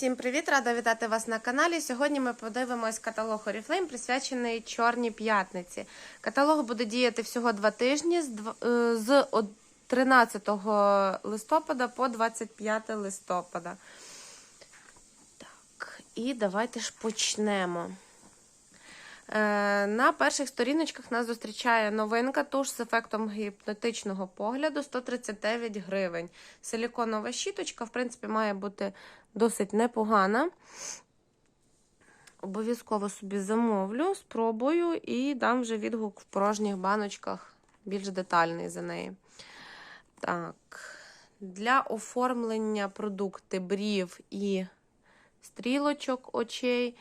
Всім привіт! Рада вітати вас на каналі. Сьогодні ми подивимось каталог Oriflame, присвячений Чорній п'ятниці. Каталог буде діяти всього два тижні з дв- е, з од- 13 листопада по 25 листопада. Так, і давайте ж почнемо. Е, На перших сторіночках нас зустрічає новинка туш з ефектом гіпнотичного погляду 139 гривень. Силіконова щіточка, в принципі, має бути досить непогана. Обов'язково собі замовлю, спробую і дам вже відгук в порожніх баночках, більш детальний за неї. Так, для оформлення продукти брів і стрілочок очей.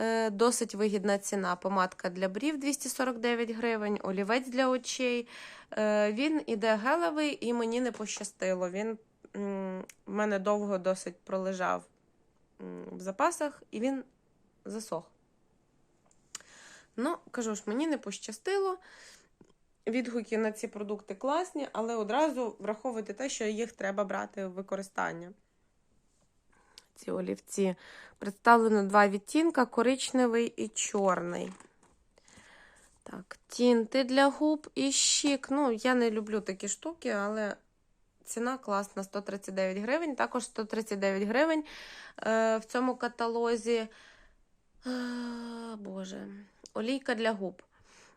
Е, Досить вигідна ціна. Помадка для брів 249 гривень, олівець для очей. Е, Він іде гелевий і мені не пощастило. Він в мене довго досить пролежав в запасах і він засох. Ну, кажу ж, мені не пощастило. Відгуки на ці продукти класні, але одразу враховуйте те, що їх треба брати в використання. Ці олівці. Представлено два відтінка: коричневий і чорний. Так, тінти для губ і щік. Ну, я не люблю такі штуки, але ціна класна 139 гривень. Також 139 гривень е, в цьому каталозі. Е, Боже, олійка для губ.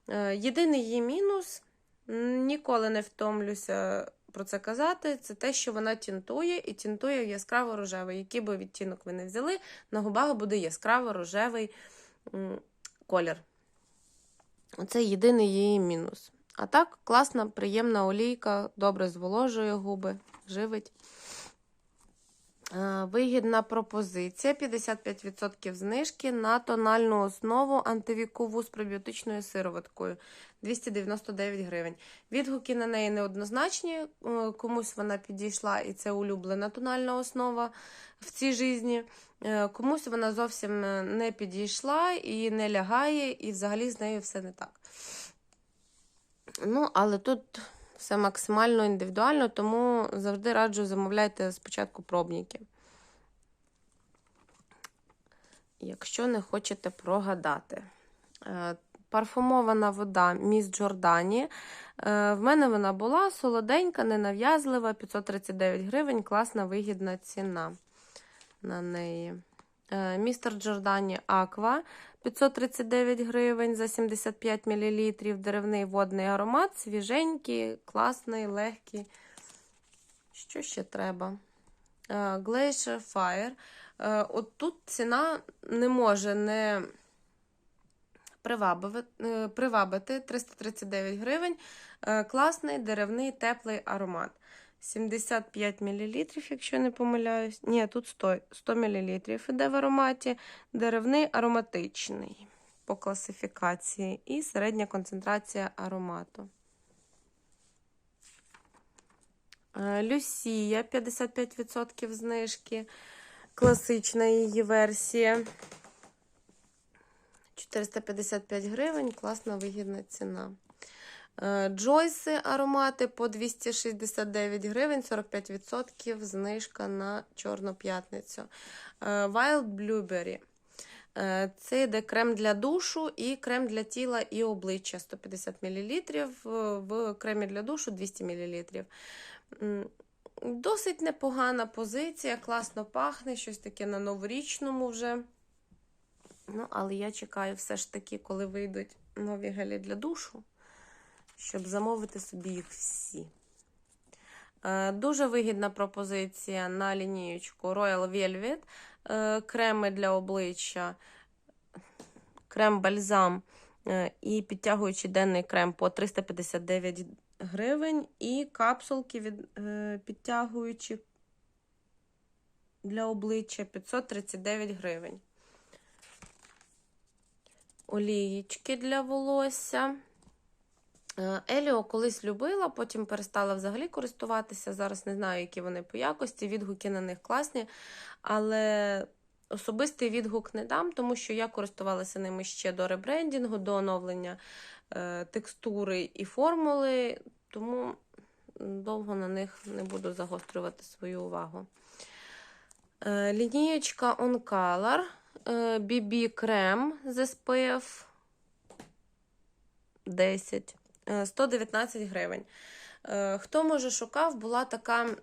Е, єдиний її мінус, ніколи не втомлюся про це казати, це те, що вона тінтує і тінтує яскраво рожевий. Який би відтінок ви не взяли, на губах буде яскраво рожевий колір. Оце єдиний її мінус. А так, класна, приємна олійка, добре зволожує губи, живить. Е, Вигідна пропозиція: 55% знижки на тональну основу антивікову з пробіотичною сироваткою 299 гривень. Відгуки на неї неоднозначні. е, Комусь вона підійшла, і це улюблена тональна основа в цій житті. Е, Комусь вона зовсім не підійшла і не лягає, і взагалі з нею все не так. Ну, але тут все максимально індивідуально, тому завжди раджу замовляйте спочатку пробники. Якщо не хочете прогадати. Е, Парфумована вода Міс Джордані. Е, В мене вона була солоденька, ненав'язлива, 539 гривень, класна вигідна ціна на неї. Е, Містер Джордані Аква 539 гривень за 75 мл. Деревний водний аромат, свіженький, класний, легкий. Що ще треба? Е, Glacier Fire. Е, От тут ціна не може не привабити, е, 339 гривень. Класний, деревний, теплий аромат. 75 мл, якщо не помиляюсь. Ні, тут 100, 100 мл іде в ароматі. Деревний ароматичний по класифікації і середня концентрація аромату. Е, Люсія 55% знижки. Класична її версія. 455 гривень, класна вигідна ціна. Е, Джойси аромати по 269 гривень, 45% знижка на Чорну п'ятницю. Е, Wild Blueberry. Е, Це йде крем для душу і крем для тіла і обличчя 150 мл. В кремі для душу 200 мл. Досить непогана позиція, класно пахне, щось таке на новорічному вже. Ну, але я чекаю все ж таки, коли вийдуть нові гелі для душу, щоб замовити собі їх всі. Е, Дуже вигідна пропозиція на лінієчку Royal Velvet. Е, Креми для обличчя, крем-бальзам е, і підтягуючий денний крем по 359 гривень. І капсулки від підтягуючі для обличчя 539 гривень олієчки для волосся. Е, Еліо колись любила, потім перестала взагалі користуватися. Зараз не знаю, які вони по якості. Відгуки на них класні. Але особистий відгук не дам, тому що я користувалася ними ще до ребрендінгу, до оновлення е, текстури і формули, тому довго на них не буду загострювати свою увагу. Е, Лінієчка On Color, е, BB крем з SPF 10, е, 119 гривень. Е, Хто може шукав, була така е,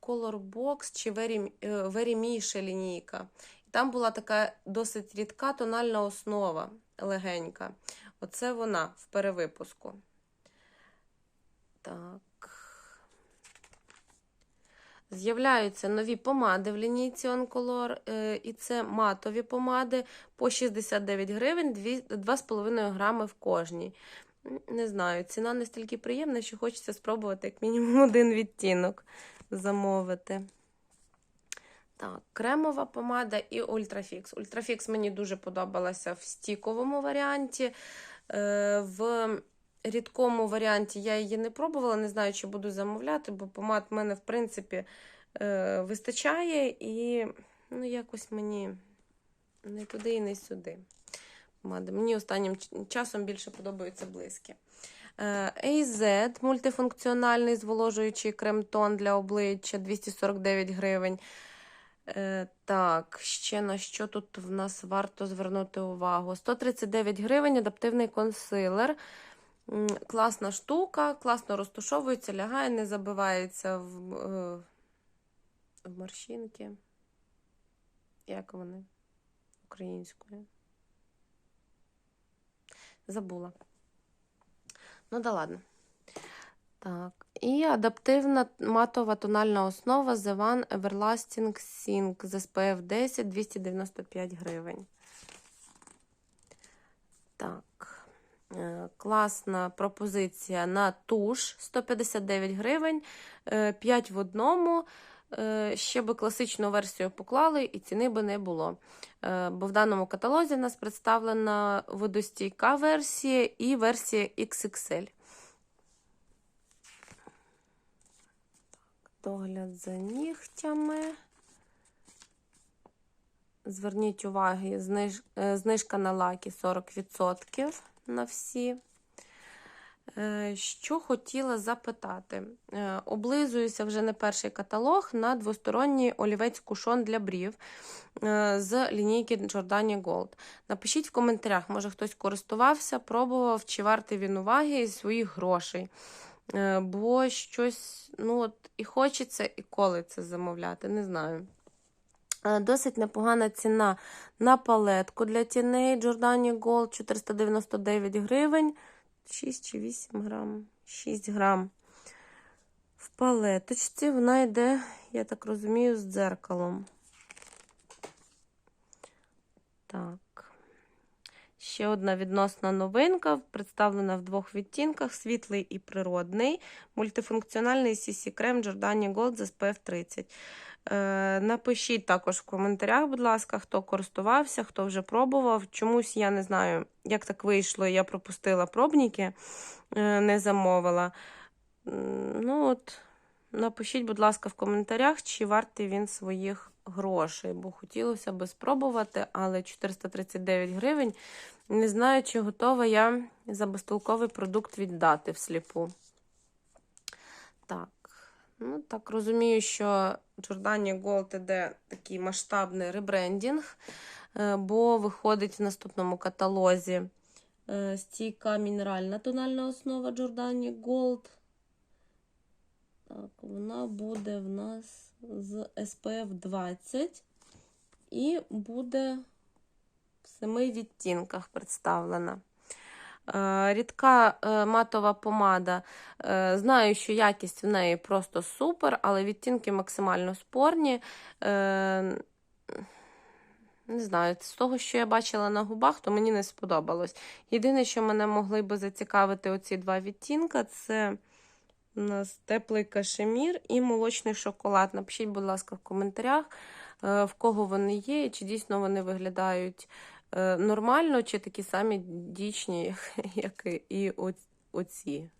Color Box чи е, Miche лінійка. Там була така досить рідка тональна основа легенька. Оце вона в перевипуску. Так. З'являються нові помади в лінійці Oncolor, е, і це матові помади по 69 гривень, 2,5 грами в кожній. Не знаю, ціна настільки приємна, що хочеться спробувати як мінімум один відтінок замовити. Так, кремова помада і Ультрафікс. Ультрафікс мені дуже подобалася в стіковому варіанті. Е, В рідкому варіанті я її не пробувала, не знаю, чи буду замовляти, бо помад в мене, в принципі, е, вистачає, і ну, якось мені не туди і не сюди. Мені останнім часом більше подобаються близькі. Е, AZ мультифункціональний зволожуючий крем-тон для обличчя 249 гривень. Е, так, ще на що тут в нас варто звернути увагу? 139 гривень адаптивний консилер. Класна штука, класно розтушовується, лягає, не забивається в, е, в морщинки. Як вони українською? Забула. Ну да ладно. Так. І адаптивна матова тональна основа The One Everlasting Sink з SPF 10 295 гривень. Так. Е, Класна пропозиція на туш 159 гривень, 5 в одному. Е, Ще би класичну версію поклали, і ціни би не було. Е, Бо в даному каталозі в нас представлена водостійка версія і версія XXL. Догляд за нігтями. Зверніть увагу, е, знижка на лаки 40% на всі. Е, Що хотіла запитати? Е, Облизуюся вже не перший каталог на двосторонній олівець кушон для брів е, з лінійки Giordani Gold. Напишіть в коментарях, може хтось користувався, пробував, чи вартий він уваги і своїх грошей. Бо щось, ну от і хочеться, і колиться замовляти, не знаю. Досить непогана ціна на палетку для тіней Giordani Gold 499 гривень. 6 чи 8 грам, 6 грам. В палеточці вона йде, я так розумію, з дзеркалом. Так. Ще одна відносна новинка, представлена в двох відтінках: світлий і природний. Мультифункціональний CC крем Giordani Gold з SPF 30. Е, напишіть також в коментарях, будь ласка, хто користувався, хто вже пробував. Чомусь я не знаю, як так вийшло. Я пропустила пробники, е, не замовила. Ну от, Напишіть, будь ласка, в коментарях, чи вартий він своїх грошей, бо хотілося би спробувати, але 439 гривень. Не знаю, чи готова я за безтолковий продукт віддати всліпу. Так, ну так розумію, що Giordani Gold іде такий масштабний ребрендінг, е, бо виходить в наступному каталозі е, стійка мінеральна тональна основа Giordani Gold. Так, вона буде в нас з SPF 20 і буде в семи відтінках представлена. Е, Рідка е, матова помада. Е, Знаю, що якість в неї просто супер, але відтінки максимально спорні. Е, Не знаю, з того, що я бачила на губах, то мені не сподобалось. Єдине, що мене могли би зацікавити оці два відтінка, це у нас теплий кашемір і молочний шоколад. Напишіть, будь ласка, в коментарях, в кого вони є, чи дійсно вони виглядають нормально, чи такі самі дічні, як, і оці.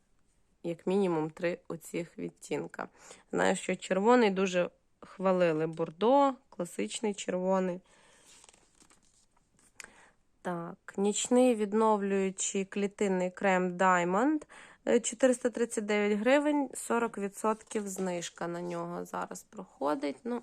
Як мінімум три оцих відтінка. Знаю, що червоний дуже хвалили. Бордо, класичний червоний. Так, нічний відновлюючий клітинний крем Diamond е, 439 гривень, 40% знижка на нього зараз проходить. Ну,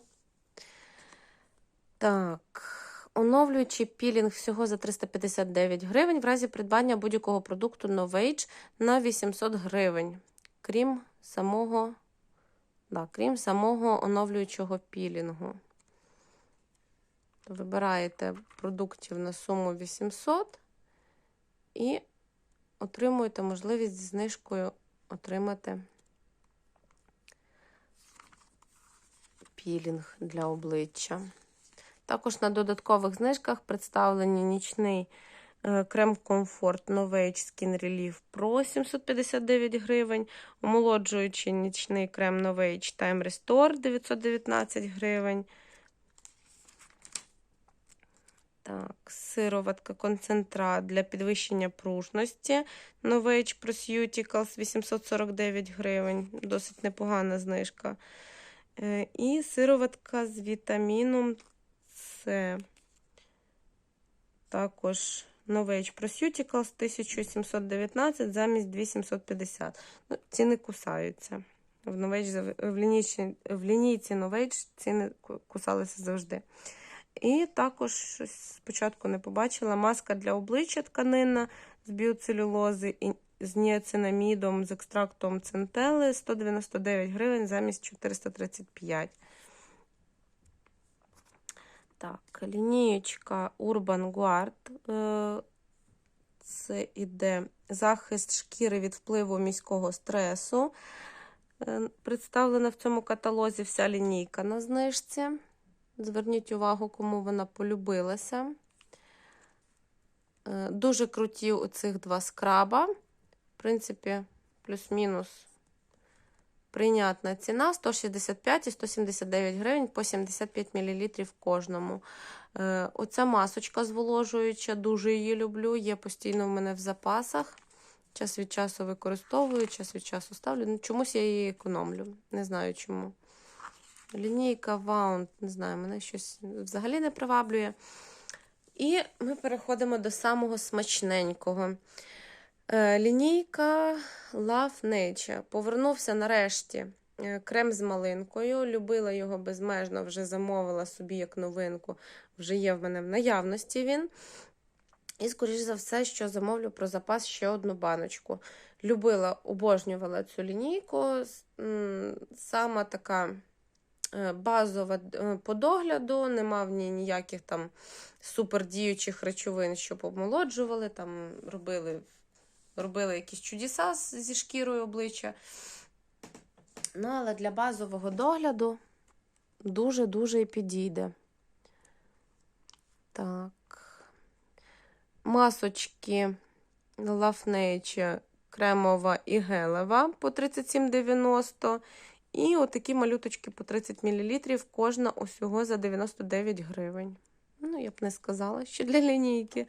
Так. Оновлюючий пілінг всього за 359 гривень в разі придбання будь-якого продукту Novage на 800 гривень. Крім самого, да, крім самого оновлюючого пілінгу. Вибираєте продуктів на суму 800 і отримуєте можливість зі знижкою отримати пілінг для обличчя. Також на додаткових знижках представлені нічний е, крем Comfort Novage Skin Relief Pro 759 гривень, омолоджуючий нічний крем Novage Time Restore 919 гривень. Так, сироватка концентрат для підвищення пружності. Novage Procuticals 849 гривень. Досить непогана знижка. Е, І сироватка з вітаміном С. Також Novage Procuticals 1719 замість 2750. Ну, ціни кусаються. В, Novage, в, лінійці, в лінійці Novage ціни кусалися завжди. І також спочатку не побачила маска для обличчя тканинна з біоцелюлози і з ніацинамідом, з екстрактом центели 199 гривень замість 435. Так, лінієчка Urban Guard. Е, це іде захист шкіри від впливу міського стресу. Е, представлена в цьому каталозі вся лінійка на знижці. Зверніть увагу, кому вона полюбилася. Е, дуже круті оцих два скраба. В принципі, плюс-мінус прийнятна ціна 165 і 179 гривень по 75 мл кожному. Е, оця масочка зволожуюча, дуже її люблю. Є постійно в мене в запасах. Час від часу використовую, час від часу ставлю. Ну, Чомусь я її економлю. Не знаю чому. Лінійка Wound, не знаю, мене щось взагалі не приваблює. І ми переходимо до самого смачненького. Е, лінійка Love Nature. Повернувся нарешті е, крем з малинкою. Любила його безмежно, вже замовила собі як новинку. Вже є в мене в наявності він. І, скоріш за все, що замовлю про запас ще одну баночку. Любила, обожнювала цю лінійку. Сама така. Е, базова по догляду, нема в ній ніяких там супердіючих речовин, щоб обмолоджували, там робили робили якісь чудеса зі шкірою обличчя. Ну, але для базового догляду дуже-дуже і підійде. Так. Масочки Nature кремова і гелева по 37,90. І отакі малюточки по 30 мл, кожна усього за 99 гривень. Ну, я б не сказала, що для лінійки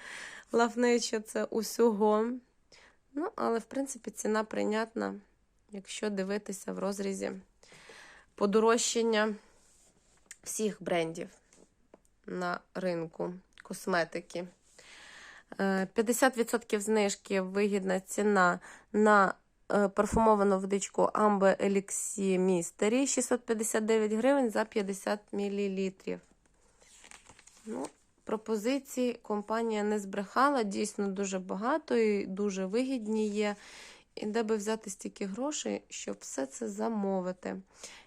Nature це усього. Ну, але, в принципі, ціна прийнятна, якщо дивитися в розрізі подорожчання всіх брендів на ринку косметики. 50% е, знижки вигідна ціна на е, парфумовану водичку Amber Elixir Mystery 659 гривень за 50 мл. Ну, пропозицій компанія не збрехала, дійсно дуже багато і дуже вигідні є. І де би взяти стільки грошей, щоб все це замовити.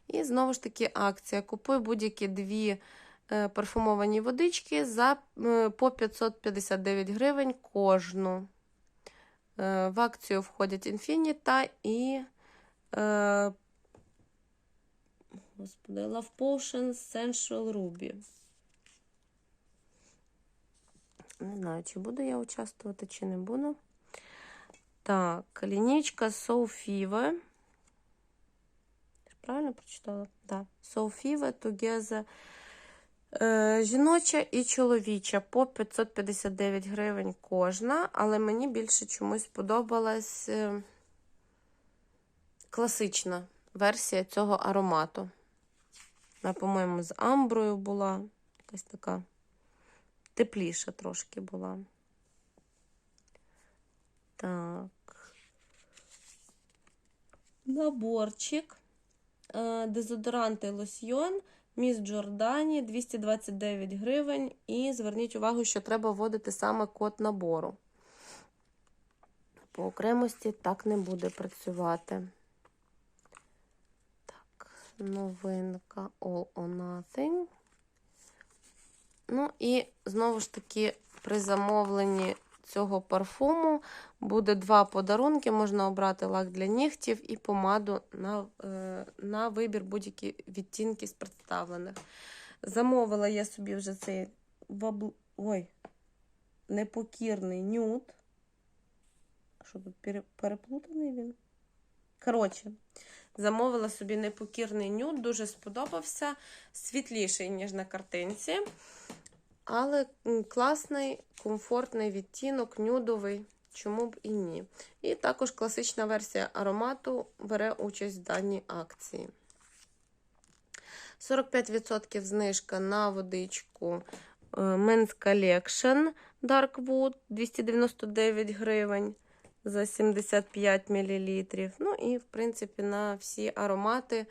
І знову ж таки, акція. Купуй будь-які дві е, парфумовані водички за е, по 559 гривень кожну. Е, в акцію входять Infinita і господи, Love Potion Sensual Ruby. Не знаю, чи буду я участвувати, чи не буду. Так, лінійка Софіва. Правильно прочитала? Так, Софіва Together. Е, жіноча і чоловіча по 559 гривень кожна, але мені більше чомусь подобалась е, класична версія цього аромату. Вона, по-моєму, з амброю була якась така тепліша трошки була. Так. Наборчик. Е, дезодорант і лосьйон Міс Джордані 229 гривень. І зверніть увагу, що треба вводити саме код набору. По окремості так не буде працювати. Так, новинка All or Nothing. Ну і знову ж таки, при замовленні цього парфуму буде два подарунки. Можна обрати лак для нігтів і помаду на, е, на вибір будь-які відтінки з представлених. Замовила я собі вже цей вабл... Ой, непокірний нюд. Що тут пере- переплутаний він? Коротше, замовила собі непокірний нюд, дуже сподобався. Світліший, ніж на картинці. Але класний, комфортний відтінок, нюдовий, чому б і ні. І також класична версія аромату бере участь в даній акції. 45% знижка на водичку е, Men's Collection Dark Wood 299 гривень за 75 мл. Ну і, в принципі, на всі аромати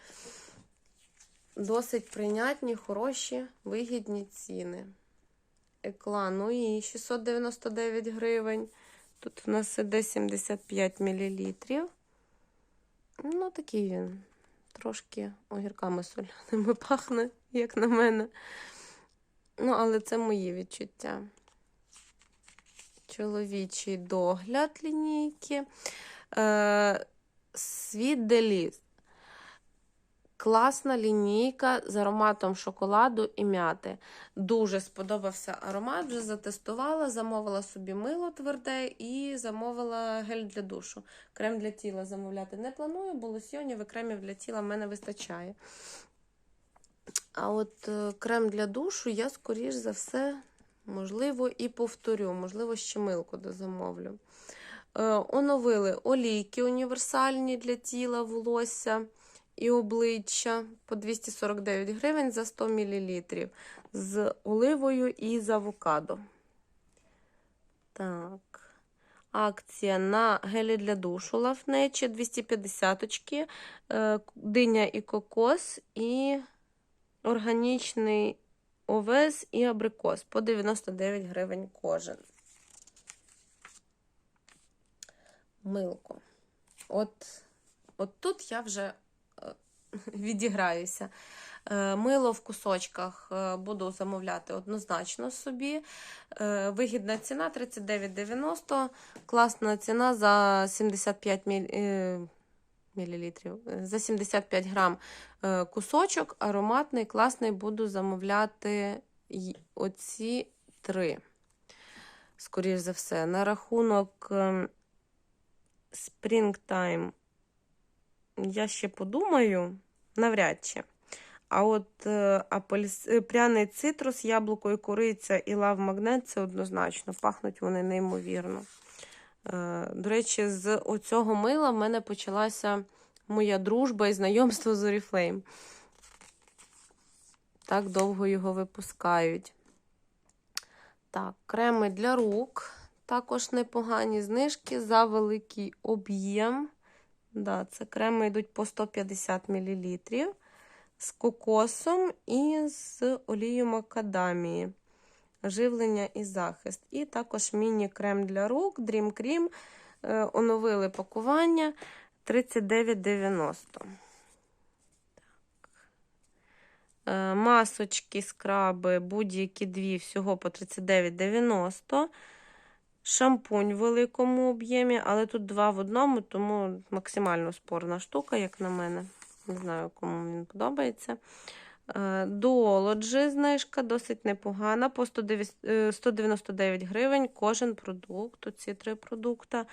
досить прийнятні, хороші, вигідні ціни. Екла, ну і 699 гривень. Тут в нас іде 75 мл. Ну, такий він. Трошки огірками соляними пахне, як на мене. Ну, але це мої відчуття. Чоловічий догляд лінійки. Е, Світ Деліс. Класна лінійка з ароматом шоколаду і м'яти. Дуже сподобався аромат, вже затестувала, замовила собі мило тверде і замовила гель для душу. Крем для тіла замовляти не планую, бо лосьйонів і кремів для тіла в мене вистачає. А от е, крем для душу я, скоріш за все, можливо, і повторю, можливо, ще милку дозамовлю. Е, Оновили олійки універсальні для тіла, волосся і обличчя по 249 гривень за 100 мл з оливою і з авокадо. Так. Акція на гелі для душу лафнечі 250 очки, диня і кокос, і органічний овес і абрикос по 99 гривень кожен. Милко. От, от тут я вже відіграюся. Е, Мило в кусочках е, буду замовляти однозначно собі. Е, Вигідна ціна 39,90. Класна ціна за 75 міль... е, мілілітрів. За 75 грам кусочок. Ароматний, класний, буду замовляти оці три. Скоріш за все. На рахунок ем, Springtime я ще подумаю, навряд чи. А от е, апельс... е, пряний цитрус, яблуко і куриця і лав магнет це однозначно. Пахнуть вони неймовірно. Е, До речі, з оцього мила в мене почалася моя дружба і знайомство з Oriflame. Так довго його випускають. Так, креми для рук. Також непогані знижки за великий об'єм. Да, це креми йдуть по 150 мл з кокосом і з олією макадамії. Живлення і захист. І також міні-крем для рук, Dream Cream. Е, Оновили пакування 39,90. Е, Масочки, скраби, будь-які дві, всього по 39,90. Шампунь в великому об'ємі, але тут два в одному, тому максимально спорна штука, як на мене. Не знаю, кому він подобається. Дуолоджі знижка досить непогана. По 109 е, 199 гривень кожен продукт. Оці три продукти.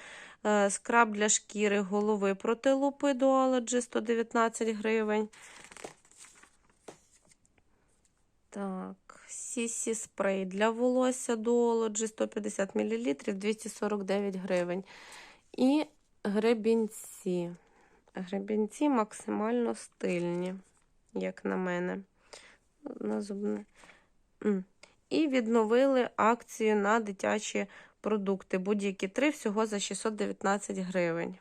Е, Скраб для шкіри голови проти лупи Duology 119 гривень. Так, Сісі спрей для волосся Duology 150 мл 249 гривень. І гребінці. Гребінці максимально стильні, як на мене. На зубне. І відновили акцію на дитячі продукти. Будь-які три всього за 619 гривень.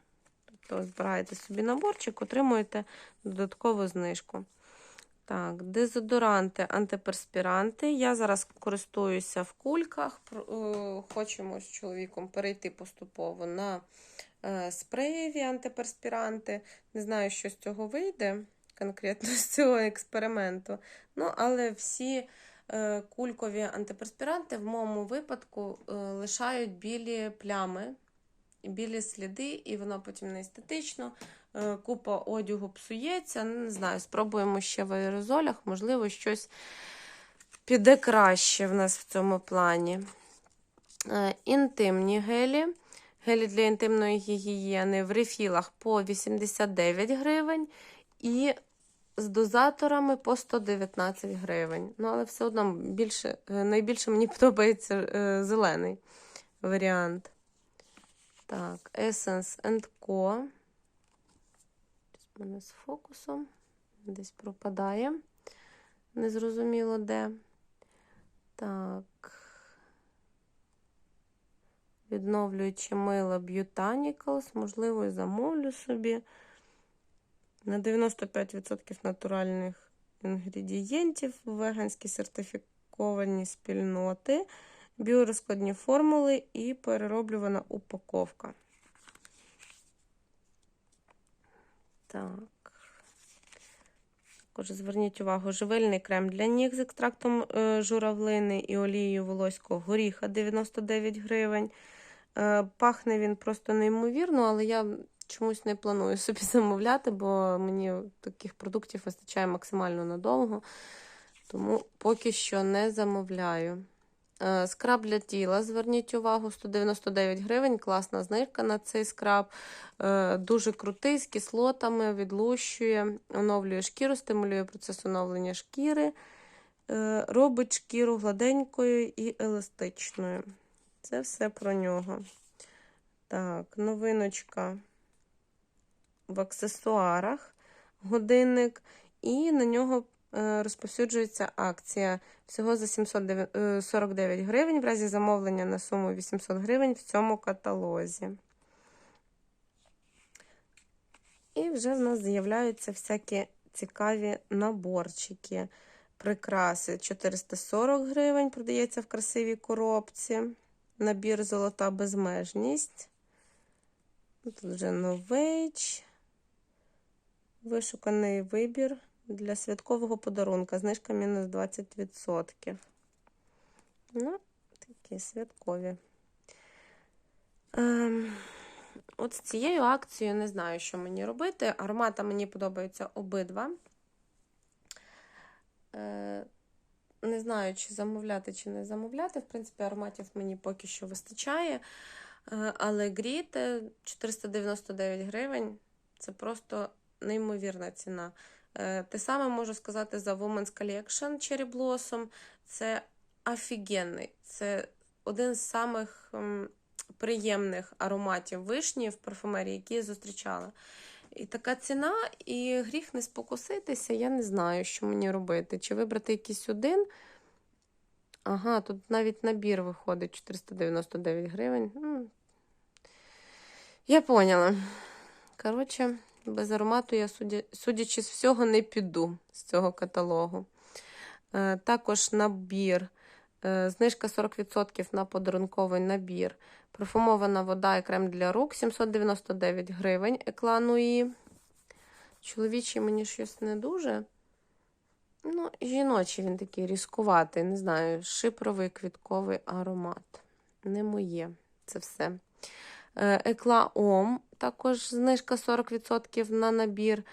Тобто збираєте собі наборчик, отримуєте додаткову знижку. Так, дезодоранти, антиперспіранти. Я зараз користуюся в кульках. Е, Хочемо з чоловіком перейти поступово на е, спреєві антиперспіранти. Не знаю, що з цього вийде, конкретно з цього експерименту. Ну, але всі е, кулькові антиперспіранти в моєму випадку лишають білі плями, білі сліди, і воно потім не естетично. Е, Купа одягу псується. Ну, Не знаю, спробуємо ще в аерозолях, можливо, щось піде краще в нас в цьому плані. Е, Інтимні гелі. Гелі для інтимної гігієни в рефілах по 89 гривень і з дозаторами по 119 гривень. Ну, але все одно більше, е, найбільше мені подобається зелений варіант. Так, Essence Co. У мене з фокусом. Десь пропадає. Незрозуміло де. Так. Відновлюючи мило Botanicals. Можливо, і замовлю собі. На 95% натуральних інгредієнтів, веганські сертифіковані спільноти, біорозкладні формули і перероблювана упаковка. Так. Також зверніть увагу, живильний крем для ніг з екстрактом е, журавлини і олією волоського горіха 99 гривень. Е, Пахне він просто неймовірно, але я чомусь не планую собі замовляти, бо мені таких продуктів вистачає максимально надовго. Тому поки що не замовляю. Е, Скраб для тіла, зверніть увагу, 199 гривень, класна знижка на цей скраб. Е, Дуже крутий, з кислотами, відлущує, оновлює шкіру, стимулює процес оновлення шкіри, е, робить шкіру гладенькою і еластичною. Це все про нього. Так, новиночка в аксесуарах, годинник, і на нього розповсюджується акція всього за 749 гривень в разі замовлення на суму 800 гривень в цьому каталозі. І вже в нас з'являються всякі цікаві наборчики. Прикраси 440 гривень продається в красивій коробці. Набір золота безмежність. Тут вже нович. Вишуканий вибір для святкового подарунка. Знижка мінус 20%. Ну, такі святкові. Ем, от з цією акцією не знаю, що мені робити. Аромата мені подобаються обидва. Е, не знаю, чи замовляти, чи не замовляти. В принципі, ароматів мені поки що вистачає. Е, Але гріти 499 гривень це просто неймовірна ціна. Е, Те саме можу сказати за Women's Collection Cherry Blossom. Це офігенний. Це один з самих приємних ароматів вишні в парфумерії, які я зустрічала. І така ціна, і гріх не спокуситися, я не знаю, що мені робити. Чи вибрати якийсь один. Ага, тут навіть набір виходить 499 гривень. Я поняла. Коротше, без аромату я, судя, судячи з всього, не піду з цього каталогу. Е, також набір. Е, знижка 40% на подарунковий набір. Парфумована вода і крем для рук 799 гривень. Еклануї. Чоловічий мені щось не дуже. Ну, жіночий він такий різкуватий, не знаю, шипровий квітковий аромат. Не моє це все. Е, Екла Ом, також знижка 40% на набір,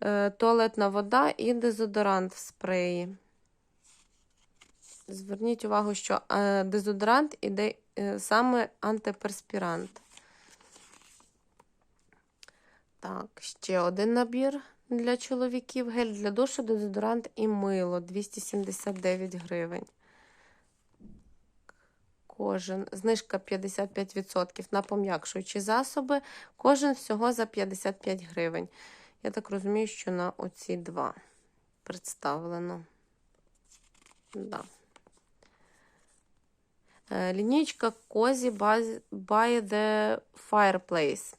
Е, туалетна вода і дезодорант в спреї. Зверніть увагу, що е, дезодорант іде саме антиперспірант. Так, ще один набір для чоловіків. Гель для душу, дезодорант і мило 279 гривень. Кожен. Знижка 55% на пом'якшуючі засоби. Кожен всього за 55 гривень. Я так розумію, що на оці два представлено. Да. Е, Лінійка Cozy by the Fireplace.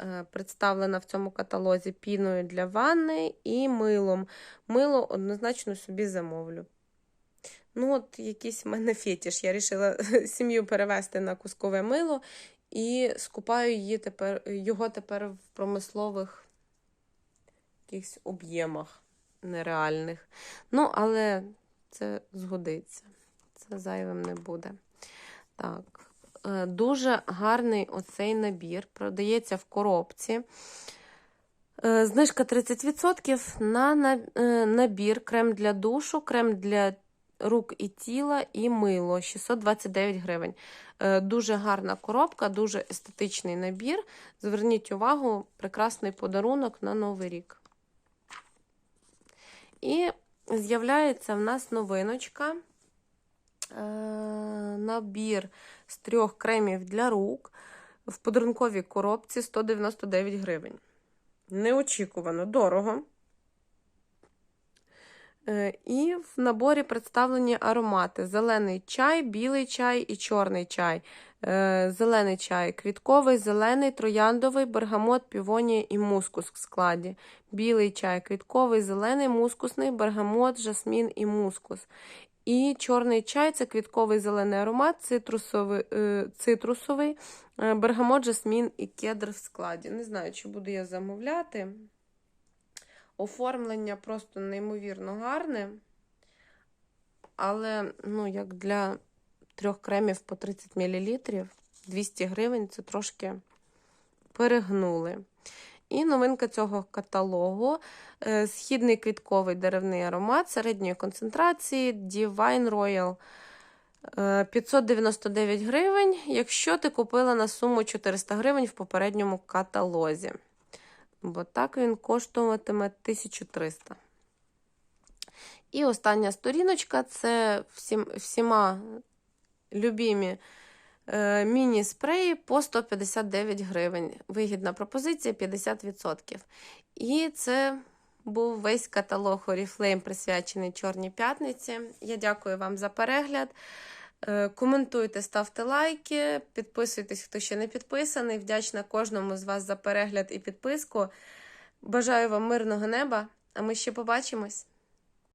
е, представлена в цьому каталозі піною для ванни і милом. Мило однозначно собі замовлю. Ну, от якийсь в мене фетіш. Я вирішила сім'ю перевести на кускове мило і скупаю її тепер, його тепер в промислових якихось об'ємах нереальних. Ну, але це згодиться. Це зайвим не буде. Так, е, дуже гарний оцей набір. Продається в коробці. Е, Знижка 30% на е, набір крем для душу, крем для рук і тіла і мило 629 гривень. Е, Дуже гарна коробка, дуже естетичний набір. Зверніть увагу, прекрасний подарунок на Новий рік. І з'являється в нас новиночка. Е, Набір з трьох кремів для рук в подарунковій коробці 199 гривень. Неочікувано дорого. Е, І в наборі представлені аромати: зелений чай, білий чай і чорний чай. Е, Зелений чай квітковий, зелений, трояндовий, бергамот, півонія і мускус в складі. Білий чай квітковий, зелений, мускусний, бергамот, жасмін і мускус. І чорний чай це квітковий зелений аромат, цитрусовий, е, цитрусовий бергамот, жасмін і кедр в складі. Не знаю, чи буду я замовляти. Оформлення просто неймовірно гарне. Але, ну, як для трьох кремів по 30 мл, 200 гривень це трошки перегнули. І новинка цього каталогу е, східний квітковий деревний аромат середньої концентрації Divine Royal. Е, 599 гривень, якщо ти купила на суму 400 гривень в попередньому каталозі. Бо так він коштуватиме 1300. І остання сторіночка це всім, всіма любімі е, міні-спреї по 159 гривень. Вигідна пропозиція 50%. І це був весь каталог Oriflame, присвячений Чорній п'ятниці. Я дякую вам за перегляд. Е, Коментуйте, ставте лайки, підписуйтесь, хто ще не підписаний. Вдячна кожному з вас за перегляд і підписку. Бажаю вам мирного неба, а ми ще побачимось.